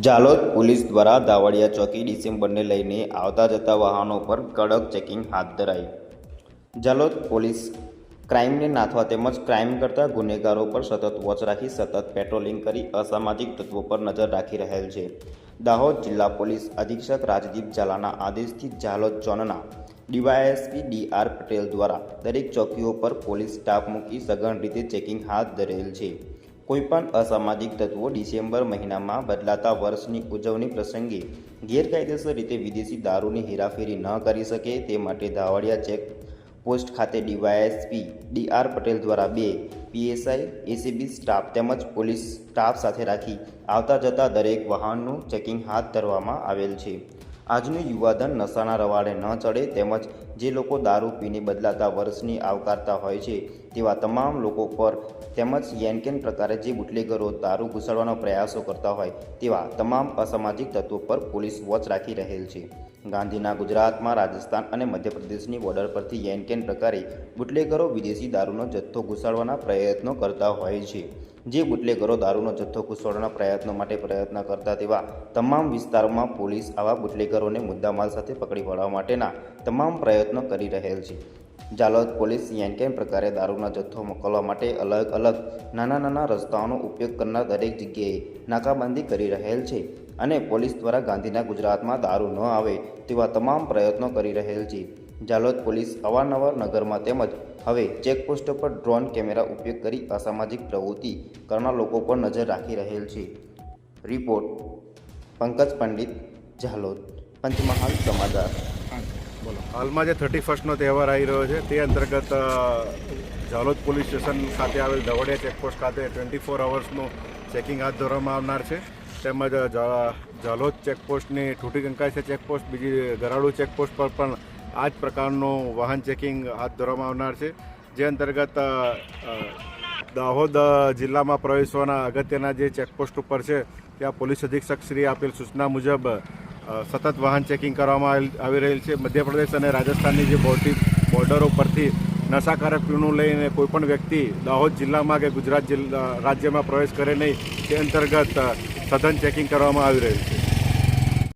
Jhalod police દ્વારા દાવડિયા ચોકી ડિસેમ્બરને લઈને આવતા જતા વાહનો પર કડક ચેકિંગ હાથ ધરાયું જાલોદ પોલીસ ક્રાઇમને નાથવા તેમજ ક્રાઇમ કરતા ગુનેગારો પર સતત વોચ રાખી સતત પેટ્રોલિંગ કરી અસામાજિક તત્વો પર નજર રાખી રહેલ છે. દાહોદ જિલ્લા પોલીસ અધિક્ષક રાજદીપ ઝાલાના આદેશથી જાલોદ ઝોનના ડીવાયએસપી ડી આર પટેલ દ્વારા દરેક ચોકીઓ પર પોલીસ સ્ટાફ મૂકી સઘન રીતે ચેકિંગ હાથ ધરેલ છે. કોઈપણ અસામાજિક તત્વો ડિસેમ્બર મહિનામાં બદલાતા વર્ષની ઉજવણી પ્રસંગે ગેરકાયદેસર રીતે વિદેશી દારૂની હેરાફેરી ન કરી શકે તે માટે ધાવડિયા ચેક પોસ્ટ ખાતે ડીવાયએસપી ડી આર પટેલ દ્વારા બે પીએસઆઈ, એસીબી સ્ટાફ તેમજ પોલીસ સ્ટાફ સાથે રાખી આવતા જતા દરેક વાહનનું ચેકિંગ હાથ ધરવામાં આવેલ છે. આજનું યુવાધન નશાના રવાડે ન ચડે તેમજ જે લોકો દારૂ પીને બદલાતા વર્ષની આવકારતા હોય છે તેવા તમામ લોકો પર તેમજ યેનકેન પ્રકારે જે બુટલેગરો દારૂ ઘૂસાડવાનો પ્રયાસો કરતા હોય તેવા તમામ અસામાજિક તત્વો પર પોલીસ વોચ રાખી રહેલ છે. ગાંધીના ગુજરાતમાં રાજસ્થાન અને મધ્યપ્રદેશની બોર્ડર પરથી યેનકેન પ્રકારે બુટલેગરો વિદેશી દારૂનો જથ્થો ઘુસાડવાના પ્રયત્નો કરતા હોય છે. જે બુટલેગરો દારૂનો જથ્થો ઘૂસવાડવાના પ્રયત્નો માટે પ્રયત્ન કરતા તેવા તમામ વિસ્તારોમાં પોલીસ આવા બુટલેગરોને મુદ્દામાલ સાથે પકડી પાડવા માટેના તમામ પ્રયત્નો કરી રહેલ છે. જાલોદ પોલીસ યેનકેન પ્રકારે દારૂનો જથ્થો મોકલવા માટે અલગ અલગ નાના નાના રસ્તાઓનો ઉપયોગ કરનાર દરેક જગ્યાએ નાકાબંધી કરી રહેલ છે અને પોલીસ દ્વારા ગાંધીના ગુજરાતમાં દારૂ ન આવે તેવા તમામ પ્રયત્નો કરી રહેલ છે. જાલોદ પોલીસ અવારનવાર નગરમાં તેમજ હવે ચેકપોસ્ટ પર ડ્રોન કેમેરા ઉપયોગ કરી અસામાજિક પ્રવૃત્તિ કરનાર લોકો પર નજર રાખી રહેલ છે. રિપોર્ટ, પંકજ પંડિત, જાલોદ. પંચમહાલ સમાચાર. બોલો. હાલમાં જે થર્ટી ફર્સ્ટનો તહેવાર આવી રહ્યો છે, તે અંતર્ગત જાલોદ પોલીસ સ્ટેશન ખાતે આવેલ દવડિયા ચેકપોસ્ટ ખાતે ટ્વેન્ટી ફોર અવર્સનું ચેકિંગ હાથ ધરવામાં આવનાર છે. તેમજ જાલોદ ચેકપોસ્ટની, ઠૂટી કંકાઈ છે ચેકપોસ્ટ, બીજી, ગરાડુ ચેકપોસ્ટ પર પણ આ જ પ્રકારનું વાહન ચેકિંગ હાથ ધરવામાં આવનાર છે. જે અંતર્ગત દાહોદ જિલ્લામાં પ્રવેશવાના અગત્યના જે ચેકપોસ્ટ ઉપર છે, ત્યાં પોલીસ અધિક્ષક શ્રી આપેલ સૂચના મુજબ સતત વાહન ચેકિંગ કરવામાં આવી રહેલ છે. મધ્યપ્રદેશ અને રાજસ્થાનની જે બોર્ડરી બોર્ડરો પરથી નશાકારક પીણું લઈને કોઈપણ વ્યક્તિ દાહોદ જિલ્લામાં કે ગુજરાત જિલ્લા રાજ્યમાં પ્રવેશ કરે નહીં, તે અંતર્ગત સઘન ચેકિંગ કરવામાં આવી રહ્યું છે.